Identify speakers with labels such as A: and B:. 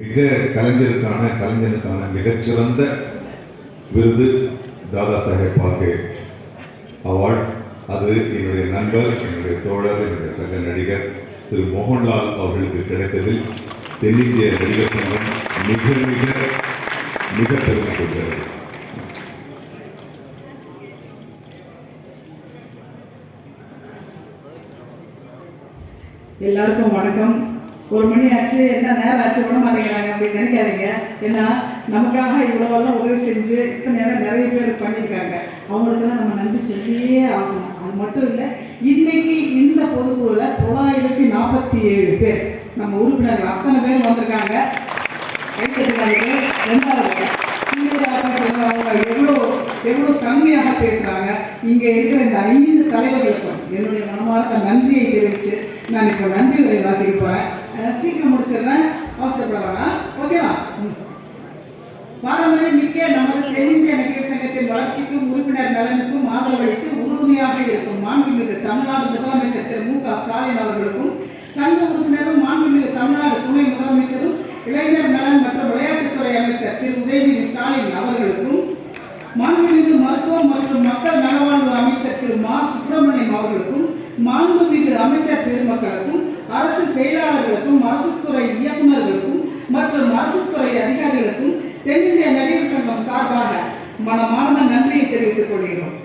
A: மிக கலைஞருக்கான கலைஞருக்கான மிகச்சிறந்த விருது தாதா சாஹேப் பால்கே அவார்ட். அது என்னுடைய நண்பர் என்னுடைய தோழர் என்னுடைய சக நடிகர் திரு மோகன்லால் அவர்களுக்கு கிடைத்ததில் தென்னிந்திய நடிகர் சங்கம் மிக மிக மிக பெருமை கொள்கிறது
B: எல்லாருக்கும் வணக்கம். ஒரு மணி ஆச்சு என்ன நேரம் ஆச்சு விட மாட்டேங்கிறாங்க அப்படின்னு நினைக்காதீங்க. ஏன்னா நமக்காக இவ்வளவெல்லாம் உதவி செஞ்சு இத்தனை நேரம் நிறைய பேர் பண்ணியிருக்காங்க. அவங்களுக்கெல்லாம் நம்ம நன்றி சொல்லியே ஆகணும். அது மட்டும் இல்லை இன்னைக்கு இந்த பொதுக்குழுவில் தொள்ளாயிரத்தி நாற்பத்தி ஏழு பேர் நம்ம உறுப்பினர்கள் அத்தனை பேர் வந்திருக்காங்க. எவ்வளோ எவ்வளோ கம்மியாக பேசுகிறாங்க இங்கே இருக்கிற இந்த ஐந்து தலைவர்களுக்கும் என்னுடைய மனமார்ந்த நன்றியை தெரிவித்து நான் இப்போ நன்றி உரை வாசிக்க போகிறேன் சீக்கிரம் முடிச்சிடுறேன். அவசரப்பட வேணாம் ஓகேவா ம். பாரம்பரியம் மிக்க நமது தென்னிந்திய நடிகர் சங்கத்தின் வளர்ச்சிக்கும் உறுப்பினர் நலனுக்கும் ஆதரவளித்து உறுதுணையாக இருக்கும் மாண்புமிகு தமிழ்நாடு முதலமைச்சர் திரு மு க ஸ்டாலின் அவர்களுக்கும் சங்க உறுப்பினரும் மாண்புமிகு தமிழ்நாடு துணை முதலமைச்சரும் இளைஞர் நலன் மற்றும் விளையாட்டுத்துறை அமைச்சர் திரு உதயநிதி ஸ்டாலின் அவர்களுக்கும் மாண்புமிகு மருத்துவம் மற்றும் மக்கள் நலவாழ்வு அமைச்சர் திரு மா சுப்பிரமணியம் அவர்களுக்கும் மாண்புமிகு அமைச்சர் பெருமக்களுக்கும் அரசு செயலாளர்களுக்கும் அரசு துறை இயக்குநர்களுக்கும் மற்றும் அரசு துறை அதிகாரிகளுக்கும் தென்னிந்திய நடிகர் சங்கம் சார்பாக மனமார்ந்த நன்றியை தெரிவித்துக் கொள்கிறோம்.